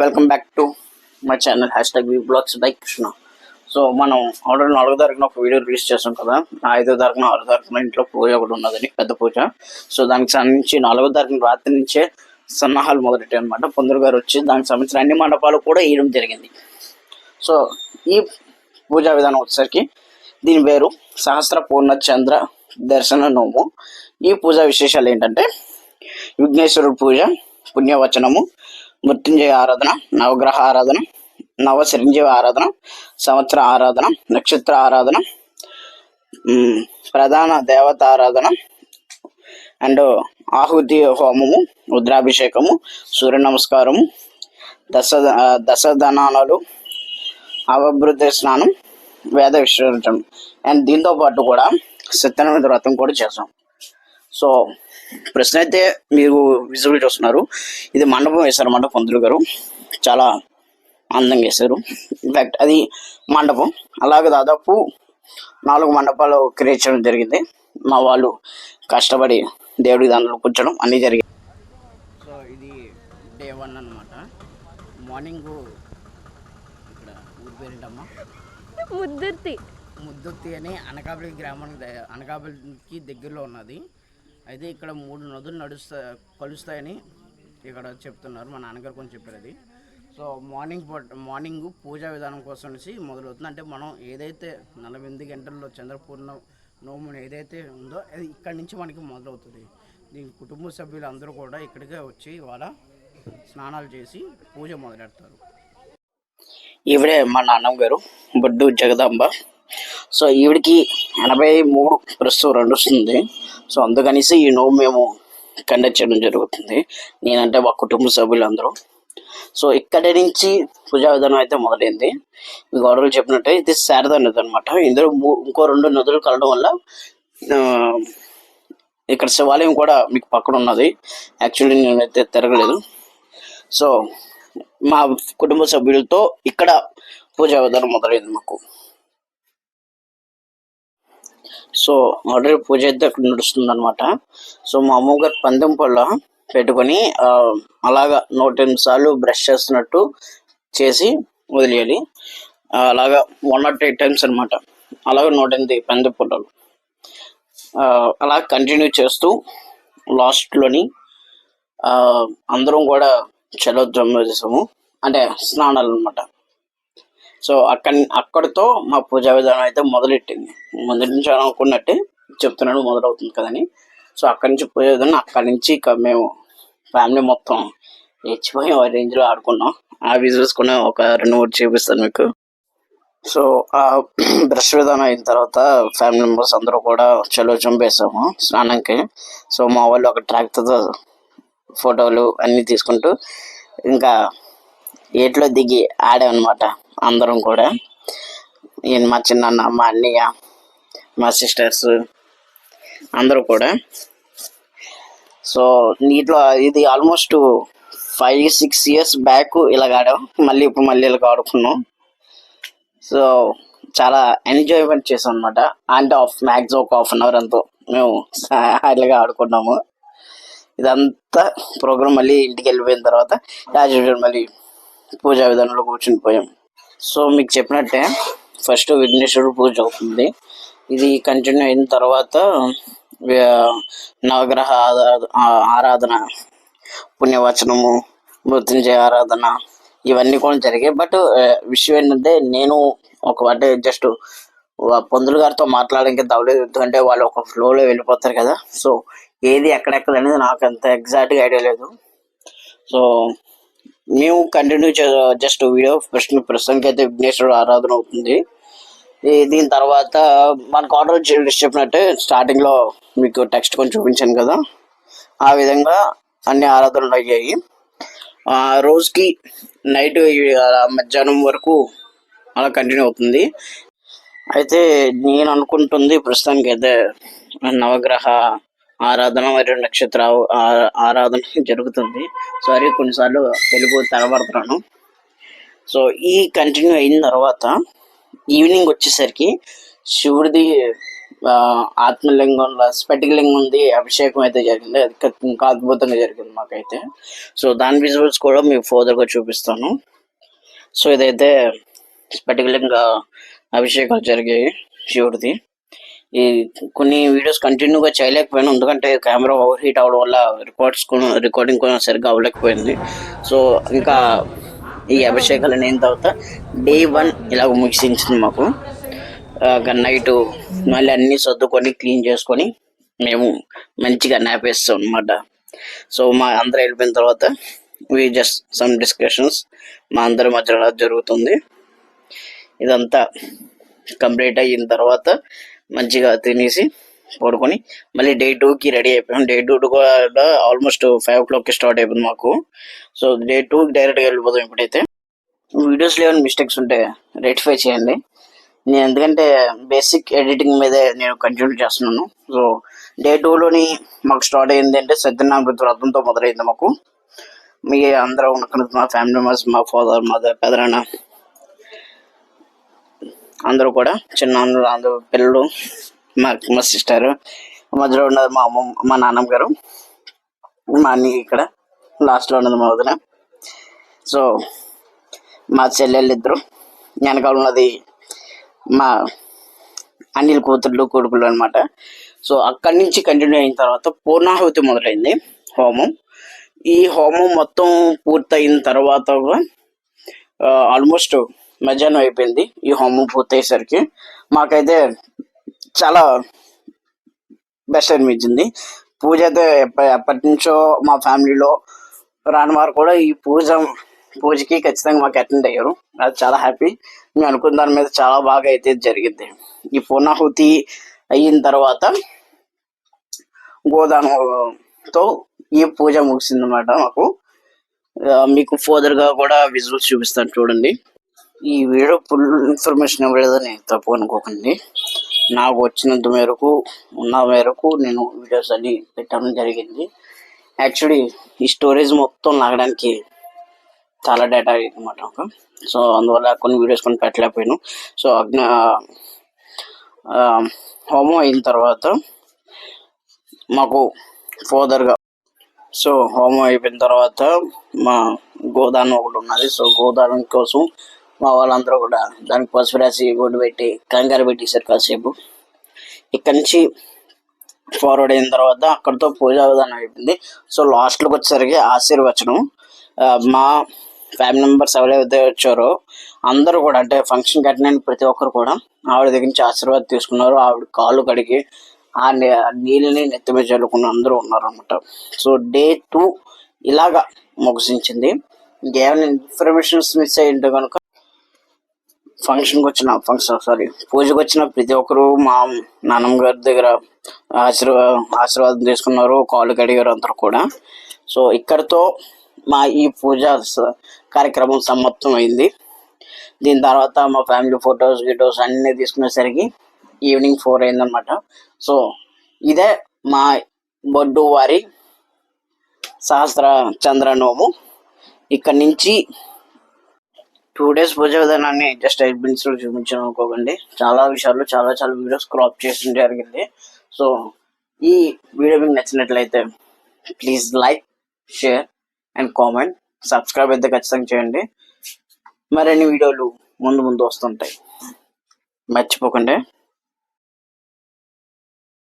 Welcome back to my channel hash tag V blogs by Krishna. So మనం already నాలుగో తారీఖున ఒక video release చేస్తాం కదా. ఐదో తారీఖున ఆరో తారీఖున ఇంట్లో పూజ ఒకటి ఉన్నదని పెద్ద పూజ. సో దానికి సంబంధించి నాలుగో తారీఖున రాత్రి నుంచే సన్నాహాలు మొదలెట్టాయి అనమాట పొందరు గారు వచ్చి దానికి సంబంధించిన అన్ని మండపాలు కూడా వేయడం జరిగింది. సో ఈ పూజా విధానం వచ్చేసరికి దీని పేరు సహస్ర పూర్ణ చంద్ర దర్శన నోము. ఈ పూజా విశేషాలు ఏంటంటే విఘ్నేశ్వరుడు పూజ పుణ్యవచనము మృత్యుంజయ ఆరాధన నవగ్రహ ఆరాధన నవ చిరంజీవి ఆరాధన సంవత్సర ఆరాధన నక్షత్ర ఆరాధన ప్రధాన దేవత ఆరాధన అండ్ ఆహుతి హోమము రుద్రాభిషేకము సూర్య నమస్కారము దశ దశధనాలు అవభృతి స్నానం వేద విశ్వరించడం అండ్ దీంతో పాటు కూడా సత్యనారాయణ వ్రతం కూడా చేస్తాం. సో ప్రశ్న అయితే మీరు విజువల్ చూస్తున్నారు. ఇది మండపం వేశారు మండపం పంతులు గారు. చాలా అందంగా వేశారు ఇన్ఫాక్ట్ అది మండపం. అలాగే దాదాపు నాలుగు మండపాలు క్రియేట్ చేయడం జరిగింది. మా వాళ్ళు కష్టపడి దేవుడికి దాంట్లో కూర్చోడం అన్నీ జరిగాయి సో ఇది డే వన్ అనమాట మార్నింగ్ ఇక్కడ ఊరి పేరేంటమ్మా? ముద్దుర్తి. ముద్దుత్తి అని అనకాపల్లి గ్రామానికి అనకాపల్లికి దగ్గరలో ఉన్నది. అయితే ఇక్కడ మూడు నదులు నడుస్తా కలుస్తాయని ఇక్కడ చెప్తున్నారు. మా నాన్నగారు కొంచెం చెప్పారు అది. సో మార్నింగ్ మార్నింగ్ పూజా విధానం కోసం నుంచి మొదలవుతుంది. అంటే మనం ఏదైతే నలభై ఎనిమిది గంటల్లో చంద్రపూర్ణ నోమును ఏదైతే ఉందో అది ఇక్కడి నుంచి మనకి మొదలవుతుంది. దీని కుటుంబ సభ్యులు అందరూ కూడా ఇక్కడికే వచ్చి వాళ్ళ స్నానాలు చేసి పూజ మొదలెడతారు. ఈవిడే మా నాన్నమ్మ గారు. బొడ్డు జగదాంబ. సో ఈవిడికి ఎనభై మూడు ప్రస్తుతం రెండు వస్తుంది. సో అందుకనేసి ఈ నో మేము కండక్ట్ చేయడం జరుగుతుంది. నేనంటే మా కుటుంబ సభ్యులందరూ. సో ఇక్కడి నుంచి పూజా విధానం అయితే మొదలైంది. మీ గౌరవులు చెప్పినట్టే ఇది శారదా నది అనమాట ఇందులో ఇంకో రెండు నదులు కలవడం వల్ల ఇక్కడ శివాలయం కూడా మీకు పక్కన ఉన్నది. యాక్చువల్లీ నేనైతే తిరగలేదు. సో మా కుటుంబ సభ్యులతో ఇక్కడ పూజా విధానం మొదలైంది మాకు. సో ఆల్రెడీ పూజ అయితే అక్కడ నడుస్తుంది అనమాట సో మా అమ్మగారు పందెం పళ్ళ పెట్టుకొని అలాగా నూట ఎనిమిది సార్లు బ్రష్ చేస్తున్నట్టు చేసి వదిలేయాలి అలాగా వన్ నాట్ ఎయిట్ టైమ్స్ అనమాట అలాగే నూట ఎనిమిది పందెం పళ్ళలు. అలా కంటిన్యూ చేస్తూ లాస్ట్లోని అందరం కూడా చలోద్రమ చేసాము. అంటే స్నానాలు అనమాట సో అక్కడ అక్కడితో మా పూజా విధానం అయితే మొదలెట్టింది. మొదటి నుంచి అనుకున్నట్టే చెప్తున్నాడు మొదలవుతుంది కదని. సో అక్కడి నుంచి పూజ విధానం అక్కడి నుంచి ఇక మేము ఫ్యామిలీ మొత్తం రెచ్చిపోయి ఆ రేంజ్లో ఆడుకున్నాం. ఆ విజువల్స్ కూడా ఒక రెండు మూడు చూపిస్తాను మీకు. సో ఆ బ్రష్ విధానం అయిన తర్వాత ఫ్యామిలీ మెంబర్స్ అందరూ కూడా చలో చంపేసాము స్నానంకి. సో మా వాళ్ళు ఒక ట్రాక్టర్తో ఫోటోలు అన్నీ తీసుకుంటూ ఇంకా ఏట్లో దిగి ఆడామన్నమాట అందరం కూడా. నేను మా చిన్న మా అన్నయ్య మా సిస్టర్స్ అందరూ కూడా. సో నీటిలో ఇది almost five six years back ఇలాగ ఆడాం. మళ్ళీ ఇప్పుడు మళ్ళీ ఇలాగ ఆడుకున్నాం. సో చాలా ఎంజాయ్మెంట్ చేసాం అనమాట అంటే ఆఫ్ మ్యాక్స్ ఒక హాఫ్ అన్ అవర్ అంతా మేము ఇలాగా ఆడుకున్నాము. ఇదంతా ప్రోగ్రామ్ మళ్ళీ ఇంటికి వెళ్ళిపోయిన తర్వాత యాజ్ యూజువల్ మళ్ళీ పూజా విధానంలో కూర్చుని పోయాం. సో మీకు చెప్పినట్టే ఫస్ట్ విఘ్నేశ్వరుడు పూజ అవుతుంది. ఇది కంటిన్యూ అయిన తర్వాత నవగ్రహ ఆరాధన పుణ్యవచనము మృత్యుంజయ ఆరాధన ఇవన్నీ కూడా జరిగాయి. బట్ విషయం ఏంటంటే నేను ఒక అంటే జస్ట్ పొందులు గారితో మాట్లాడడానికి తవ్వలేదు అంటే వాళ్ళు ఒక ఫ్లోలో వెళ్ళిపోతారు కదా. సో ఏది ఎక్కడెక్కడ అనేది నాకు అంత ఎగ్జాక్ట్గా ఐడియా లేదు. సో మేము కంటిన్యూ జస్ట్ వీడియో ఫస్ట్ ప్రస్తుతానికి అయితే విఘ్నేశ్వరుడు ఆరాధన అవుతుంది. దీని తర్వాత మనకు ఆర్డర్ చెప్పినట్టే స్టార్టింగ్లో మీకు టెక్స్ట్ కొంచెం చూపించాను కదా. ఆ విధంగా అన్ని ఆరాధనలు అయ్యాయి. ఆ రోజుకి నైట్ మధ్యాహ్నం వరకు అలా కంటిన్యూ అవుతుంది. అయితే నేను అనుకుంటుంది ప్రస్తుతానికి అయితే నవగ్రహ ఆరాధన మరియు నక్షత్ర ఆ- ఆరాధన జరుగుతుంది. సారీ కొన్నిసార్లు తెలుగు తగబడుతున్నాను సో ఈ కంటిన్యూ అయిన తర్వాత ఈవినింగ్ వచ్చేసరికి శివుడిది ఆత్మలింగంలో స్ఫటికలింగం ఉంది అభిషేకం అయితే జరిగింది. అది ఇంకా అద్భుతంగా జరిగింది మాకైతే. సో దాని విజువల్స్ కూడా మీకు ఫర్దర్గా చూపిస్తాను. సో ఇదైతే స్ఫటికలింగ అభిషేకాలు జరిగాయి శివుడిది కొన్ని వీడియోస్ కంటిన్యూగా చేయలేకపోయాను. ఎందుకంటే కెమెరా ఓవర్ హీట్ అవడం వల్ల రికార్డ్స్ రికార్డింగ్ కూడా సరిగ్గా అవ్వలేకపోయింది. సో ఇంకా ఈ అభిషేకాలు అయిన తర్వాత డే వన్ ఇలాగ ముగిసించింది మాకు. నైట్ మళ్ళీ అన్ని సర్దుకొని క్లీన్ చేసుకొని మేము మంచిగా నాపేస్తాం అనమాట సో మా అందరూ వెళ్ళిపోయిన తర్వాత వి జస్ట్ సమ్ డిస్కషన్స్ మా అందరి మధ్యలో జరుగుతుంది. ఇదంతా కంప్లీట్ అయిన తర్వాత మంచిగా తినేసి పడుకొని మళ్ళీ డే టూకి రెడీ అయిపోయాం. డే టూ కూడా ఆల్మోస్ట్ ఫైవ్ ఓ క్లాక్కి స్టార్ట్ అయిపోయింది మాకు. సో డే టూకి డైరెక్ట్గా వెళ్ళిపోతాం ఇప్పుడైతే. వీడియోస్లో ఏమైనా మిస్టేక్స్ ఉంటే రెక్టిఫై చేయండి. నేను ఎందుకంటే బేసిక్ ఎడిటింగ్ మీదే నేను కంటిన్యూ చేస్తున్నాను. సో డే టూలోని మాకు స్టార్ట్ అయింది అంటే సత్యనారాయణ వ్రతంతో మొదలైంది మాకు. మీ అందరూ ఉన్న మా ఫ్యామిలీ మెంబర్స్ మా ఫాదర్ మదర్ పెదరాన్న అందరూ కూడా చిన్న అందరూ పిల్లలు మా మా సిస్టర్ మధ్యలో ఉన్నది మా అమ్మ మా నాన్నమ్మ గారు మా అన్నయ్య ఇక్కడ లాస్ట్లో ఉన్నది మా వదిన. సో మా చెల్లెళ్ళు ఇద్దరు. వెనకాల ఉన్నది మా అనిల్ కూతుర్లు కొడుకులు అనమాట సో అక్కడి నుంచి కంటిన్యూ అయిన తర్వాత పూర్ణాహుతి మొదలైంది హోమం. ఈ హోమం మొత్తం పూర్తయిన తర్వాత ఆల్మోస్ట్ మధ్యాహ్నం అయిపోయింది. ఈ హోమం పూర్తయ్యేసరికి మాకైతే చాలా బెస్ట్ అనిపించింది. పూజ అయితే ఎప్ప- ఎప్పటి నుంచో మా ఫ్యామిలీలో రాని వారు కూడా ఈ పూజ పూజకి ఖచ్చితంగా మాకు అటెండ్ అయ్యారు. అది చాలా హ్యాపీ. మేము అనుకున్న దాని మీద చాలా బాగా అయితే జరిగింది. ఈ పూర్ణాహుతి అయిన తర్వాత గోదానంతో ఈ పూజ ముగిసింది అనమాట మాకు మీకు ఫోదర్గా కూడా విజువల్స్ చూపిస్తాను చూడండి. ఈ వీడియో ఫుల్ ఇన్ఫర్మేషన్ ఇవ్వలేదని తప్పు అనుకోకండి. నాకు వచ్చినంత మేరకు ఉన్న మేరకు నేను వీడియోస్ అన్ని పెట్టడం జరిగింది. యాక్చువల్లీ ఈ స్టోరేజ్ మొత్తం లాగడానికి చాలా డేటా అయ్యింది అనమాట సో అందువల్ల కొన్ని వీడియోస్ కొన్ని పెట్టలేకపోయాను. సో అగ్న హోమం అయిన తర్వాత మాకు ఫోదర్గా సో హోమం అయిపోయిన తర్వాత మా గోదానం ఒకటి ఉన్నది. సో గోదానం కోసం మా వాళ్ళందరూ కూడా దానికి పసుపు రాసి ఒడ్డు పెట్టి కంగారు పెట్టేశారు కాసేపు. ఇక్కడి నుంచి ఫార్వర్డ్ అయిన తర్వాత అక్కడితో పూజా విధానం అయిపోయింది. సో లాస్ట్లోకి వచ్చేసరికి ఆశీర్వచనం. మా ఫ్యామిలీ మెంబర్స్ ఎవరైతే వచ్చారో అందరూ కూడా అంటే ఫంక్షన్ కట్టిన ప్రతి ఒక్కరు కూడా ఆవిడ దగ్గర నుంచి ఆశీర్వాదం తీసుకున్నారు. ఆవిడ కాళ్ళు కడిగి ఆ నీళ్ళని నెత్తి మీద చల్లుకున్న అందరూ ఉన్నారనమాట సో డే టూ ఇలాగా ముగిసించింది. ఇంకేమైనా ఇన్ఫర్మేషన్స్ మిస్ అయ్యింటే కనుక ఫంక్షన్కి వచ్చిన ఫంక్షన్ సారీ పూజకు వచ్చిన ప్రతి ఒక్కరు మా నాన్నమ్మ గారి దగ్గర ఆశీర్వా ఆశీర్వాదం తీసుకున్నారు కాళ్ళు కడిగారు అందరూ కూడా. సో ఇక్కడితో మా ఈ పూజ కార్యక్రమం సమాప్తం అయింది. దీని తర్వాత మా ఫ్యామిలీ ఫొటోస్ గిటోస్ అన్నీ తీసుకునేసరికి ఈవినింగ్ ఫోర్ అయిందనమాట సో ఇదే మా బొడ్డు వారి సహస్ర చంద్ర ఇక్కడి ఇక్కడ నుంచి టూ డేస్ పూజ విధానాన్ని జస్ట్ ఎయిట్ మినిట్స్లో చూపించాను అనుకోకండి. చాలా విషయాలు చాలా చాలా వీడియోస్ క్రాప్ చేసిన జరిగింది. సో ఈ వీడియో మీకు నచ్చినట్లయితే please like share and comment subscribe అయితే ఖచ్చితంగా చేయండి. మరిన్ని వీడియోలు ముందు ముందు వస్తుంటాయి. మర్చిపోకండి.